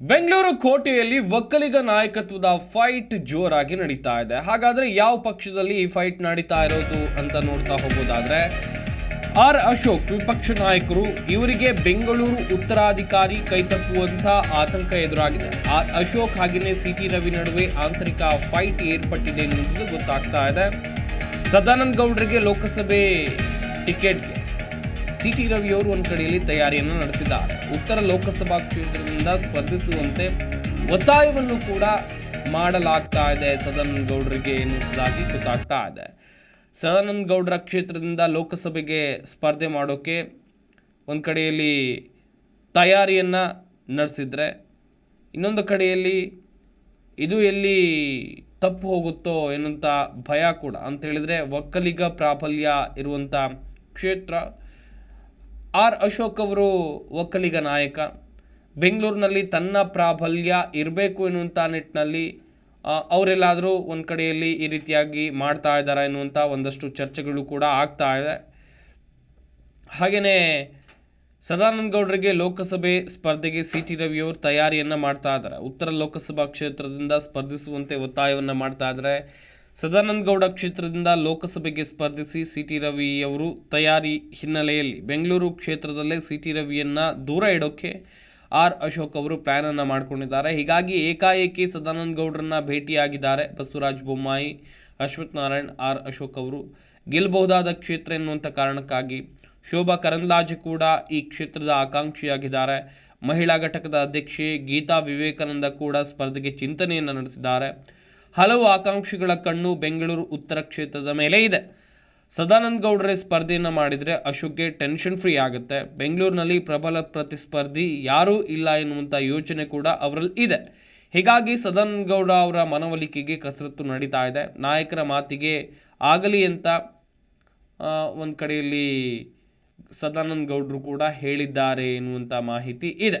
ಬೆಂಗಳೂರು ಕೋಟೆಯಲ್ಲಿ ಒಕ್ಕಲಿಗ ನಾಯಕತ್ವದ ಫೈಟ್ ಜೋರಾಗಿ ನಡೀತಾ ಇದೆ. ಹಾಗಾದ್ರೆ ಯಾವ ಪಕ್ಷದಲ್ಲಿ ಈ ಫೈಟ್ ನಡೀತಾ ಇರೋದು ಅಂತ ನೋಡ್ತಾ ಹೋಗೋದಾದ್ರೆ, ಆರ್ ಅಶೋಕ್ ವಿಪಕ್ಷ ನಾಯಕರು ಇವರಿಗೆ ಬೆಂಗಳೂರು ಉತ್ತರಾಧಿಕಾರಿ ಕೈತಪ್ಪುವಂತ ಆತಂಕ ಎದುರಾಗಿದೆ. ಆರ್ ಅಶೋಕ್ ಹಾಗೆಯೇ ಸಿ ಟಿ ರವಿ ನಡುವೆ ಆಂತರಿಕ ಫೈಟ್ ಏರ್ಪಟ್ಟಿದೆ ಎನ್ನುವುದು ಗೊತ್ತಾಗ್ತಾ ಇದೆ. ಸದಾನಂದ ಗೌಡರಿಗೆ ಲೋಕಸಭೆ ಟಿಕೆಟ್ಗೆ ಸಿ ಟಿ ರವಿಯವರು ಒಂದು ಕಡೆಯಲ್ಲಿ ತಯಾರಿಯನ್ನು ನಡೆಸಿದ್ದಾರೆ. ಉತ್ತರ ಲೋಕಸಭಾ ಕ್ಷೇತ್ರದಿಂದ ಸ್ಪರ್ಧಿಸುವಂತೆ ಒತ್ತಾಯವನ್ನು ಕೂಡ ಮಾಡಲಾಗ್ತಾ ಇದೆ. ಸದಾನಂದ ಗೌಡರಿಗೆ ಎನ್ನುವುದಾಗಿ ಗೊತ್ತಾಗ್ತಾ ಇದೆ. ಸದಾನಂದ ಗೌಡರ ಕ್ಷೇತ್ರದಿಂದ ಲೋಕಸಭೆಗೆ ಸ್ಪರ್ಧೆ ಮಾಡೋಕ್ಕೆ ಒಂದು ಕಡೆಯಲ್ಲಿ ತಯಾರಿಯನ್ನು ನಡೆಸಿದ್ರೆ, ಇನ್ನೊಂದು ಕಡೆಯಲ್ಲಿ ಇದು ಎಲ್ಲಿ ತಪ್ಪು ಹೋಗುತ್ತೋ ಎನ್ನುವಂಥ ಭಯ ಕೂಡ. ಅಂತ ಹೇಳಿದರೆ, ಒಕ್ಕಲಿಗ ಪ್ರಾಬಲ್ಯ ಇರುವಂಥ ಕ್ಷೇತ್ರ ಆರ್ ಅಶೋಕ್ ಅವರು ಒಕ್ಕಲಿಗ ನಾಯಕ. ಬೆಂಗಳೂರಿನಲ್ಲಿ ತನ್ನ ಪ್ರಾಬಲ್ಯ ಇರಬೇಕು ಎನ್ನುವಂಥ ನಿಟ್ಟಿನಲ್ಲಿ ಅವರೆಲ್ಲಾದರೂ ಒಂದು ಕಡೆಯಲ್ಲಿ ಈ ರೀತಿಯಾಗಿ ಮಾಡ್ತಾ ಇದ್ದಾರೆ ಎನ್ನುವಂಥ ಒಂದಷ್ಟು ಚರ್ಚೆಗಳು ಕೂಡ ಆಗ್ತಾ ಇದೆ. ಹಾಗೆಯೇ ಸದಾನಂದ ಗೌಡರಿಗೆ ಲೋಕಸಭೆ ಸ್ಪರ್ಧೆಗೆ ಸಿ ಟಿ ರವಿಯವರು ತಯಾರಿಯನ್ನು ಮಾಡ್ತಾ ಇದ್ದಾರೆ. ಉತ್ತರ ಲೋಕಸಭಾ ಕ್ಷೇತ್ರದಿಂದ ಸ್ಪರ್ಧಿಸುವಂತೆ ಒತ್ತಾಯವನ್ನು ಮಾಡ್ತಾ ಇದ್ದಾರೆ. ಸದಾನಂದ ಗೌಡ ಕ್ಷೇತ್ರದಿಂದ ಲೋಕಸಭೆಗೆ ಸ್ಪರ್ಧಿಸಿ ಸಿ ಟಿ ರವಿಯವರು ತಯಾರಿ ಹಿನ್ನೆಲೆಯಲ್ಲಿ ಬೆಂಗಳೂರು ಕ್ಷೇತ್ರದಲ್ಲೇ ಸಿ ಟಿ ರವಿಯನ್ನು ದೂರ ಇಡೋಕ್ಕೆ ಆರ್. ಅಶೋಕ್ ಅವರು ಪ್ಲ್ಯಾನನ್ನು ಮಾಡಿಕೊಂಡಿದ್ದಾರೆ. ಹೀಗಾಗಿ ಏಕಾಏಕಿ ಸದಾನಂದ ಗೌಡರನ್ನ ಭೇಟಿಯಾಗಿದ್ದಾರೆ ಬಸವರಾಜ ಬೊಮ್ಮಾಯಿ, ಅಶ್ವಥ್ ನಾರಾಯಣ್, ಆರ್. ಅಶೋಕ್ ಅವರು. ಗೆಲ್ಲಬಹುದಾದ ಕ್ಷೇತ್ರ ಎನ್ನುವಂಥ ಕಾರಣಕ್ಕಾಗಿ ಶೋಭಾ ಕರಂದ್ಲಾಜೆ ಕೂಡ ಈ ಕ್ಷೇತ್ರದ ಆಕಾಂಕ್ಷಿಯಾಗಿದ್ದಾರೆ. ಮಹಿಳಾ ಘಟಕದ ಅಧ್ಯಕ್ಷೆ ಗೀತಾ ವಿವೇಕಾನಂದ ಕೂಡ ಸ್ಪರ್ಧೆಗೆ ಚಿಂತನೆಯನ್ನು ನಡೆಸಿದ್ದಾರೆ. ಹಲವು ಆಕಾಂಕ್ಷಿಗಳ ಕಣ್ಣು ಬೆಂಗಳೂರು ಉತ್ತರ ಕ್ಷೇತ್ರದ ಮೇಲೆ ಇದೆ. ಸದಾನಂದ ಗೌಡರೇ ಸ್ಪರ್ಧೆಯನ್ನು ಮಾಡಿದರೆ ಅಶೋಕ್ಗೆ ಟೆನ್ಷನ್ ಫ್ರೀ ಆಗುತ್ತೆ. ಬೆಂಗಳೂರಿನಲ್ಲಿ ಪ್ರಬಲ ಪ್ರತಿಸ್ಪರ್ಧಿ ಯಾರೂ ಇಲ್ಲ ಎನ್ನುವಂಥ ಯೋಚನೆ ಕೂಡ ಅವರಲ್ಲಿ ಇದೆ. ಹೀಗಾಗಿ ಸದಾನಂದ ಗೌಡ ಅವರ ಮನವೊಲಿಕೆಗೆ ಕಸರತ್ತು ನಡೀತಾ ಇದೆ. ನಾಯಕರ ಮಾತಿಗೆ ಆಗಲಿ ಅಂತ ಒಂದು ಕಡೆಯಲ್ಲಿ ಸದಾನಂದ ಗೌಡರು ಕೂಡ ಹೇಳಿದ್ದಾರೆ ಎನ್ನುವಂಥ ಮಾಹಿತಿ ಇದೆ.